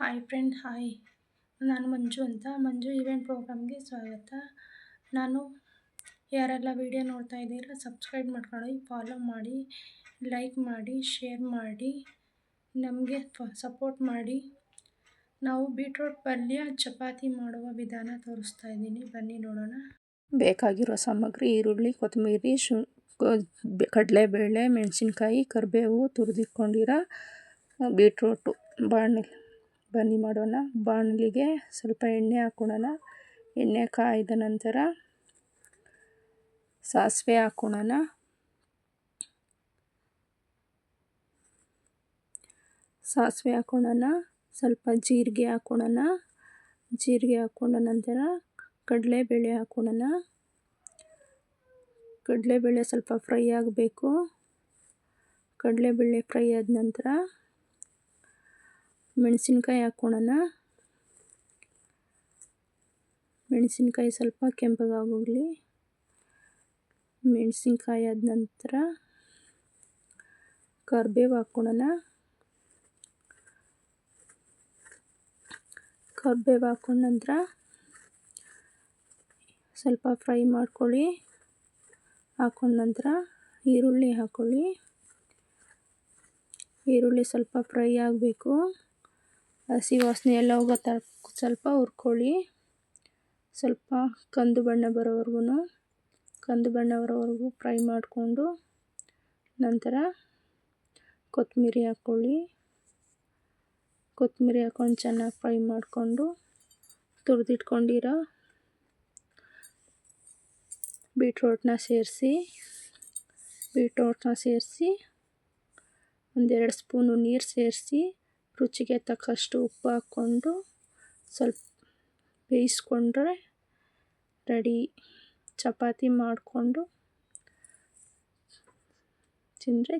Hi friend hi ನಾನು ಮಂಜು ಅಂತ. ಮಂಜು event ಪ್ರೋಗ್ರಾಮ್ಗೆ ಸ್ವಾಗತ. ನಾನು ಯಾರೆಲ್ಲ ವಿಡಿಯೋ ನೋಡ್ತಾ ಇದ್ದೀರಾ ಸಬ್ಸ್ಕ್ರೈಬ್ ಮಾಡ್ಕೊಳ್ಳಿ ಫಾಲೋ ಮಾಡಿ ಲೈಕ್ ಮಾಡಿ ಶೇರ್ ಮಾಡಿ, ನಮಗೆ ಸಪೋರ್ಟ್ ಮಾಡಿ. ನಾವು ಬೀಟ್ರೋಟ್ ಪಲ್ಯ, ಚಪಾತಿ ಮಾಡುವ ವಿಧಾನ ತೋರಿಸ್ತಾ ಇದ್ದೀನಿ. ಬನ್ನಿ ನೋಡೋಣ. ಬೇಕಾಗಿರೋ ಸಾಮಗ್ರಿ ಈರುಳ್ಳಿ, ಕೊತ್ತಂಬರಿ, ಶು ಕಡಲೆಬೇಳೆ, ಮೆಣಸಿನ್ಕಾಯಿ, ಕರಿಬೇವು ತುರಿದಿಟ್ಕೊಂಡಿರೋ ಬೀಟ್ರೋಟು ಬಾಣಲಿ. ಬನ್ನಿ ಮಾಡೋಣ. ಬಾಣಲಿಗೆ ಸ್ವಲ್ಪ ಎಣ್ಣೆ ಹಾಕೋಣ ಎಣ್ಣೆ ಕಾಯ್ದ ನಂತರ ಸಾಸಿವೆ ಹಾಕೋಣ ಸಾಸಿವೆ ಹಾಕೋಣ ಸ್ವಲ್ಪ ಜೀರಿಗೆ ಹಾಕೋಣ ಜೀರಿಗೆ ಹಾಕೊಂಡ ನಂತರ ಕಡಲೆಬೇಳೆ ಹಾಕೋಣ ಕಡಲೆಬೇಳೆ ಸ್ವಲ್ಪ ಫ್ರೈ ಆಗಬೇಕು. ಕಡಲೆಬೇಳೆ ಫ್ರೈ ಆದ ನಂತರ ಮೆಣಸಿನ್ಕಾಯಿ ಹಾಕ್ಕೊಳ್ಳೋಣ ಮೆಣಸಿನ್ಕಾಯಿ ಸ್ವಲ್ಪ ಕೆಂಪಗಾಗೋಗಲಿ ಮೆಣಸಿನ್ಕಾಯಿ ಆದ ನಂತರ ಕರಿಬೇವು ಹಾಕ್ಕೊಳ್ಳೋಣ ಕರ್ಬೇವು ಹಾಕ್ಕೊಂಡ ನಂತರ ಸ್ವಲ್ಪ ಫ್ರೈ ಮಾಡ್ಕೊಳ್ಳಿ. ಹಾಕೊಂಡ ನಂತರ ಈರುಳ್ಳಿ ಹಾಕ್ಕೊಳ್ಳಿ. ಈರುಳ್ಳಿ ಸ್ವಲ್ಪ ಫ್ರೈ ಆಗಬೇಕು. ಹಸಿ ವಾಸನೆ ಎಲ್ಲ ಹೋಗೋ ಥರ ಸ್ವಲ್ಪ ಹುರ್ಕೊಳ್ಳಿ. ಸ್ವಲ್ಪ ಕಂದು ಬಣ್ಣ ಬರೋವರೆಗೂ ಕಂದು ಬಣ್ಣ ಬರೋವರೆಗೂ ಫ್ರೈ ಮಾಡಿಕೊಂಡು ನಂತರ ಕೊತ್ತಂಬರಿ ಹಾಕ್ಕೊಳ್ಳಿ ಕೊತ್ತಂಬರಿ ಹಾಕ್ಕೊಂಡು ಚೆನ್ನಾಗಿ ಫ್ರೈ ಮಾಡಿಕೊಂಡು ತುರಿದಿಟ್ಕೊಂಡಿರೋ ಬೀಟ್ರೋಟ್ನ ಸೇರಿಸಿ ಬೀಟ್ರೋಟ್ನ ಸೇರಿಸಿ ಒಂದೆರಡು ಸ್ಪೂನು ನೀರು ಸೇರಿಸಿ ರುಚಿಗೆ ತಕ್ಕಷ್ಟು ಉಪ್ಪು ಹಾಕ್ಕೊಂಡು ಸ್ವಲ್ಪ ಬೇಯಿಸ್ಕೊಂಡ್ರೆ ರೆಡಿ. ಚಪಾತಿ ಮಾಡಿಕೊಂಡು ತಿಂದರೆ